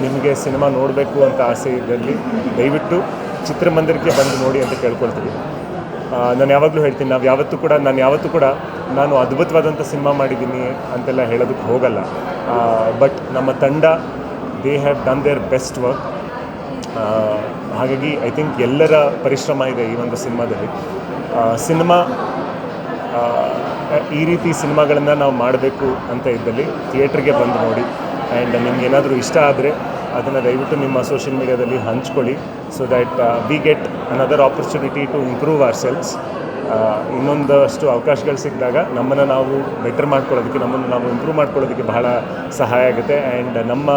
ನಿಮಗೆ ಸಿನಿಮಾ ನೋಡಬೇಕು ಅಂತ ಆಸೆ ಇದ್ದಲ್ಲಿ ದಯವಿಟ್ಟು ಚಿತ್ರಮಂದಿರಕ್ಕೆ ಬಂದು ನೋಡಿ ಅಂತ ಕೇಳ್ಕೊಳ್ತೀವಿ. ನಾನು ಯಾವಾಗಲೂ ಹೇಳ್ತೀನಿ, ನಾವು ಯಾವತ್ತೂ ಕೂಡ, ನಾನು ಯಾವತ್ತೂ ಕೂಡ ನಾನು ಅದ್ಭುತವಾದಂಥ ಸಿನಿಮಾ ಮಾಡಿದ್ದೀನಿ ಅಂತೆಲ್ಲ ಹೇಳೋದಕ್ಕೆ ಹೋಗಲ್ಲ. ಬಟ್ ನಮ್ಮ ತಂಡ they have done their best work ಹಾಗಾಗಿ ಐ ಥಿಂಕ್ ಎಲ್ಲರ ಪರಿಶ್ರಮ ಇದೆ ಈ ಒಂದು ಸಿನಿಮಾದಲ್ಲಿ. ಸಿನಿಮಾ ಈ ರೀತಿ ಸಿನಿಮಾಗಳನ್ನು ನಾವು ಮಾಡಬೇಕು ಅಂತ ಇದ್ದಲ್ಲಿ ಥಿಯೇಟ್ರಿಗೆ ಬಂದು ನೋಡಿ. ಆ್ಯಂಡ್ ನಿಮ್ಗೆ ಏನಾದರೂ ಇಷ್ಟ ಆದರೆ ಅದನ್ನು ದಯವಿಟ್ಟು ನಿಮ್ಮ ಸೋಷಿಯಲ್ ಮೀಡಿಯಾದಲ್ಲಿ ಹಂಚ್ಕೊಳ್ಳಿ so that we get another opportunity to improve ourselves ಇನ್ನೊಂದಷ್ಟು ಅವಕಾಶಗಳು ಸಿಕ್ಕಿದಾಗ ನಮ್ಮನ್ನು ನಾವು ಬೆಟರ್ ಮಾಡ್ಕೊಳ್ಳೋದಕ್ಕೆ, ನಮ್ಮನ್ನು ನಾವು ಇಂಪ್ರೂವ್ ಮಾಡ್ಕೊಳ್ಳೋದಕ್ಕೆ ಬಹಳ ಸಹಾಯ ಆಗುತ್ತೆ. ಆ್ಯಂಡ್ ನಮ್ಮ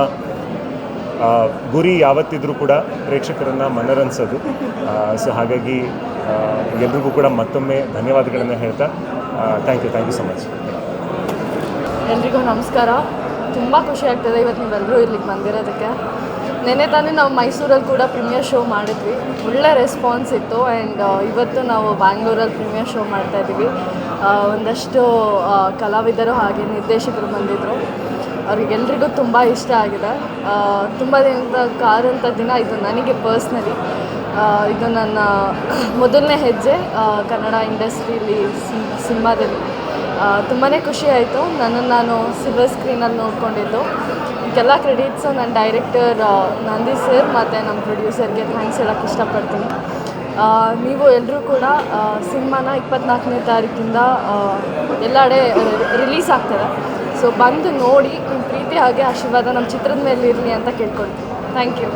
ಗುರಿ ಯಾವತ್ತಿದ್ರೂ ಕೂಡ ಪ್ರೇಕ್ಷಕರನ್ನು ಮನರನ್ಸೋದು ಸೊ ಹಾಗಾಗಿ ಎಲ್ರಿಗೂ ಕೂಡ ಮತ್ತೊಮ್ಮೆ ಧನ್ಯವಾದಗಳನ್ನು ಹೇಳ್ತಾ thank you thank you so much ಎಲ್ರಿಗೂ ನಮಸ್ಕಾರ. ತುಂಬ ಖುಷಿ ಆಗ್ತದೆ ಇವತ್ತು ನೀವೆಲ್ಲರೂ ಇಲ್ಲಿಗೆ ಬಂದಿರೋದಕ್ಕೆ. ನೆನ್ನೆ ತಾನೇ ನಾವು ಮೈಸೂರಲ್ಲಿ ಕೂಡ ಪ್ರೀಮಿಯರ್ ಶೋ ಮಾಡಿದ್ವಿ. ಒಳ್ಳೆ ರೆಸ್ಪಾನ್ಸ್ ಇತ್ತು ಆ್ಯಂಡ್ ಇವತ್ತು ನಾವು ಬ್ಯಾಂಗ್ಳೂರಲ್ಲಿ ಪ್ರೀಮಿಯರ್ ಶೋ ಮಾಡ್ತಾ ಇದ್ದೀವಿ. ಒಂದಷ್ಟು ಕಲಾವಿದರು ಹಾಗೆ ನಿರ್ದೇಶಕರು ಬಂದಿದ್ದರು ಅವ್ರಿಗೆಲ್ರಿಗೂ ತುಂಬ ಇಷ್ಟ ಆಗಿದೆ. ತುಂಬ ದಿನದ ಕಾದಂಥ ದಿನ ಇದು ನನಗೆ ಪರ್ಸ್ನಲಿ ಇದು ನನ್ನ ಮೊದಲನೇ ಹೆಜ್ಜೆ ಕನ್ನಡ ಇಂಡಸ್ಟ್ರೀಲಿ ಸಿನಿಮಾದಲ್ಲಿ. ತುಂಬಾ ಖುಷಿ ಆಯಿತು. ನನ್ನನ್ನು ನಾನು ಸಿಲ್ವರ್ ಸ್ಕ್ರೀನಲ್ಲಿ ನೋಡ್ಕೊಂಡಿದ್ದು. ಇದಕ್ಕೆಲ್ಲ ಕ್ರೆಡಿಟ್ಸು ನನ್ನ ಡೈರೆಕ್ಟರ್ ನಂದಿ ಸರ್ ಮತ್ತು ನಮ್ಮ ಪ್ರೊಡ್ಯೂಸರ್ಗೆ ಥ್ಯಾಂಕ್ಸ್ ಹೇಳೋಕ್ಕೆ ಇಷ್ಟಪಡ್ತೀನಿ. ನೀವು ಎಲ್ಲರೂ ಕೂಡ ಸಿನಿಮಾನ ಇಪ್ಪತ್ನಾಲ್ಕನೇ ತಾರೀಕಿಂದ ಎಲ್ಲೆಡೆ ರಿಲೀಸ್ ಆಗ್ತದೆ. ಸೊ ಬಂದು ನೋಡಿ ನಿಮ್ಮ ಪ್ರೀತಿ ಹಾಗೆ ಆಶೀರ್ವಾದ ನಮ್ಮ ಚಿತ್ರದ ಮೇಲೆ ಇರಲಿ ಅಂತ ಕೇಳ್ಕೊಳ್ತೀನಿ. Thank you